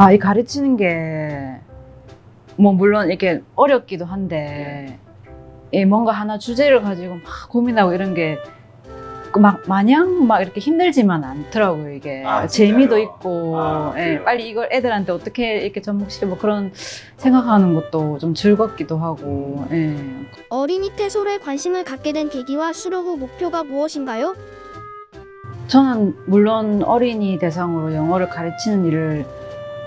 아, 이 가르치는 게, 뭐, 물론 이렇게 어렵기도 한데, 이 뭔가 하나 주제를 가지고 막 고민하고 이런 게, 그 막, 마냥 막 이렇게 힘들지만 않더라고요, 이게. 아, 재미도? 있고, 아, 예? 빨리 이걸 애들한테 어떻게 이렇게 접목시켜, 뭐 그런 생각하는 것도 좀 즐겁기도 하고, 예. 어린이 태솔에 관심을 갖게 된 계기와 수료 후 목표가 무엇인가요? 저는 물론 어린이 대상으로 영어를 가르치는 일을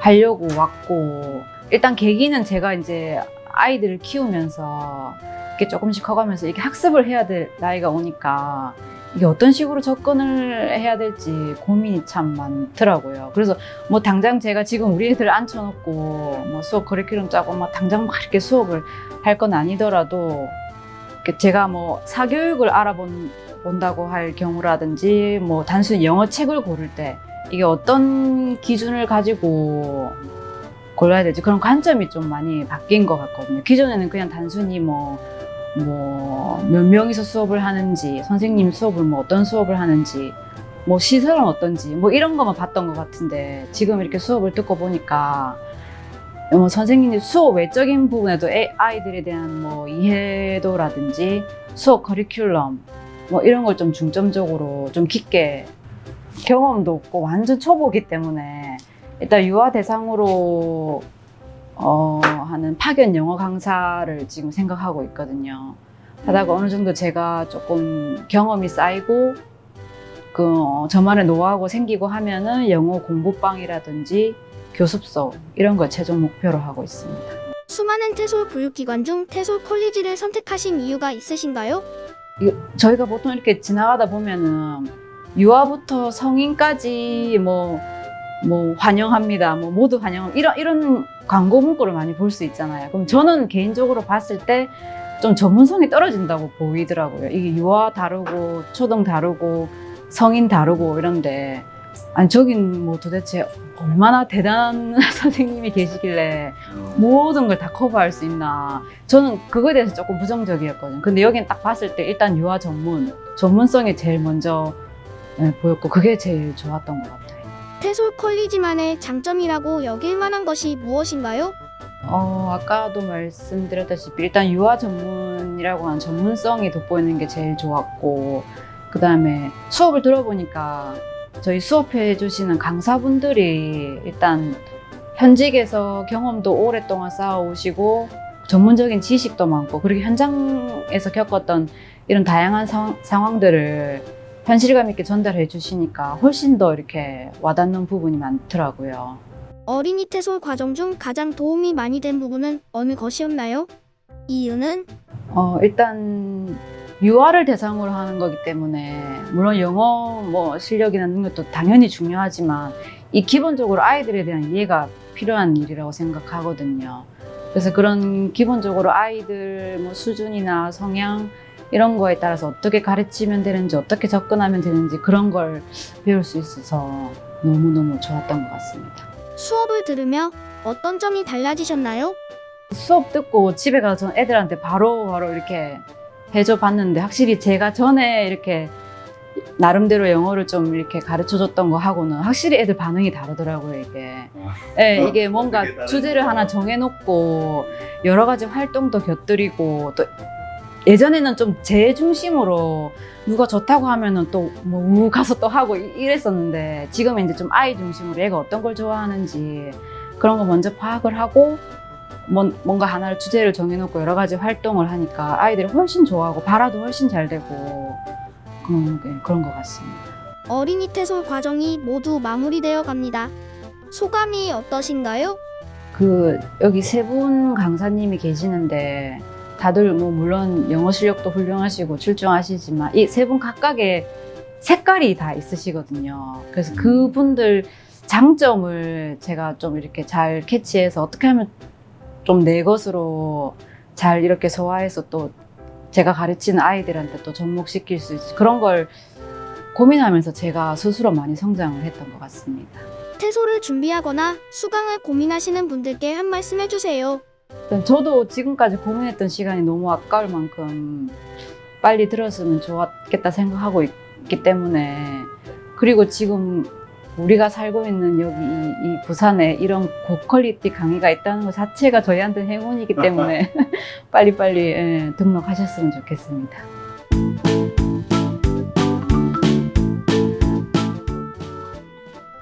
하려고 왔고 일단 계기는 제가 이제 아이들을 키우면서 이렇게 조금씩 커가면서 이게 학습을 해야 될 나이가 오니까 이게 어떤 식으로 접근을 해야 될지 고민이 참 많더라고요. 그래서 뭐 당장 제가 지금 우리 애들 앉혀놓고 뭐 수업 커리큘럼 짜고 막 당장 막 이렇게 수업을 할 건 아니더라도 제가 뭐 사교육을 알아본 본다고 할 경우라든지 뭐 단순히 영어 책을 고를 때 이게 어떤 기준을 가지고 골라야 될지 그런 관점이 좀 많이 바뀐 것 같거든요. 기존에는 그냥 단순히 뭐 뭐 몇 명이서 수업을 하는지 선생님 수업을 뭐 어떤 수업을 하는지 뭐 시설은 어떤지 뭐 이런 것만 봤던 것 같은데 지금 이렇게 수업을 듣고 보니까 뭐 선생님이 수업 외적인 부분에도 애- 아이들에 대한 뭐 이해도라든지 수업 커리큘럼 뭐 이런 걸 좀 중점적으로 좀 깊게 경험도 없고 완전 초보기 때문에 일단 유아 대상으로 어, 하는 파견 영어 강사를 지금 생각하고 있거든요. 하다가 어느 정도 제가 조금 경험이 쌓이고 그 어, 저만의 노하우가 생기고 하면은 영어 공부방이라든지 교습소 이런 걸 최종 목표로 하고 있습니다. 수많은 태솔 교육기관 중 태솔 콜리지를 선택하신 이유가 있으신가요? 저희가 보통 이렇게 지나가다 보면은 유아부터 성인까지 뭐, 뭐 환영합니다. 뭐 모두 환영 이런 이런 광고 문구를 많이 볼 수 있잖아요. 그럼 저는 개인적으로 봤을 때 좀 전문성이 떨어진다고 보이더라고요. 이게 유아 다르고 초등 다르고 성인 다르고 이런데 아니 저긴 뭐 도대체 얼마나 대단한 선생님이 계시길래 모든 걸 다 커버할 수 있나. 저는 그거에 대해서 조금 부정적이었거든요. 근데 여긴 딱 봤을 때 일단 유아 전문, 전문성이 제일 먼저 네, 보였고 그게 제일 좋았던 것 같아요. 태솔 콜리지만의 장점이라고 여길 만한 것이 무엇인가요? 어, 아까도 말씀드렸다시피 일단 유아 전문이라고 하는 전문성이 돋보이는 게 제일 좋았고 그 다음에 수업을 들어보니까 저희 수업해 주시는 강사분들이 일단 현직에서 경험도 오랫동안 쌓아오시고 전문적인 지식도 많고 그리고 현장에서 겪었던 이런 다양한 상, 상황들을 현실감 있게 전달해 주시니까 훨씬 더 이렇게 와닿는 부분이 많더라고요. 어린이 태솔 과정 중 가장 도움이 많이 된 부분은 어느 것이었나요? 이유는 어, 일단 유아를 대상으로 하는 거기 때문에 물론 영어 뭐 실력이나 능력도 당연히 중요하지만 이 기본적으로 아이들에 대한 이해가 필요한 일이라고 생각하거든요. 그래서 그런 기본적으로 아이들 뭐 수준이나 성향 이런 거에 따라서 어떻게 가르치면 되는지 어떻게 접근하면 되는지 그런 걸 배울 수 있어서 너무너무 좋았던 것 같습니다. 수업을 들으며 어떤 점이 달라지셨나요? 수업 듣고 집에 가서 전 애들한테 바로 바로 이렇게 해줘 봤는데 확실히 제가 전에 이렇게 나름대로 영어를 좀 이렇게 가르쳐 줬던 거 하고는 확실히 애들 반응이 다르더라고요 이게 예, 이게 뭔가. 주제를 하나 정해놓고 여러 가지 활동도 곁들이고 또 예전에는 좀 제 중심으로 누가 좋다고 하면은 또뭐 가서 또 하고 이- 이랬었는데 지금은 이제 좀 아이 중심으로 얘가 어떤 걸 좋아하는지 그런 거 먼저 파악을 하고 뭔, 뭔가 하나를 주제를 정해놓고 여러 가지 활동을 하니까 아이들이 훨씬 좋아하고 발화도 훨씬 잘 되고 그런, 게- 그런 것 같습니다. 어린이 태솔 과정이 모두 마무리되어 갑니다. 소감이 어떠신가요? 그 여기 세 분 강사님이 계시는데 다들 뭐 물론 영어 실력도 훌륭하시고 출중하시지만 이 세 분 각각의 색깔이 다 있으시거든요. 그래서 그분들 장점을 제가 좀 이렇게 잘 캐치해서 어떻게 하면 좀 내 것으로 잘 이렇게 소화해서 또 제가 가르치는 아이들한테 또 접목시킬 수 있을 그런 걸 고민하면서 제가 스스로 많이 성장을 했던 것 같습니다. 태솔을 준비하거나 수강을 고민하시는 분들께 한 말씀 해주세요. 일단 저도 지금까지 고민했던 시간이 너무 아까울 만큼 빨리 들었으면 좋았겠다 생각하고 있기 때문에 그리고 지금 우리가 살고 있는 여기 이, 이 부산에 이런 고퀄리티 강의가 있다는 것 자체가 저희한테 행운이기 때문에 빨리빨리 예, 등록하셨으면 좋겠습니다.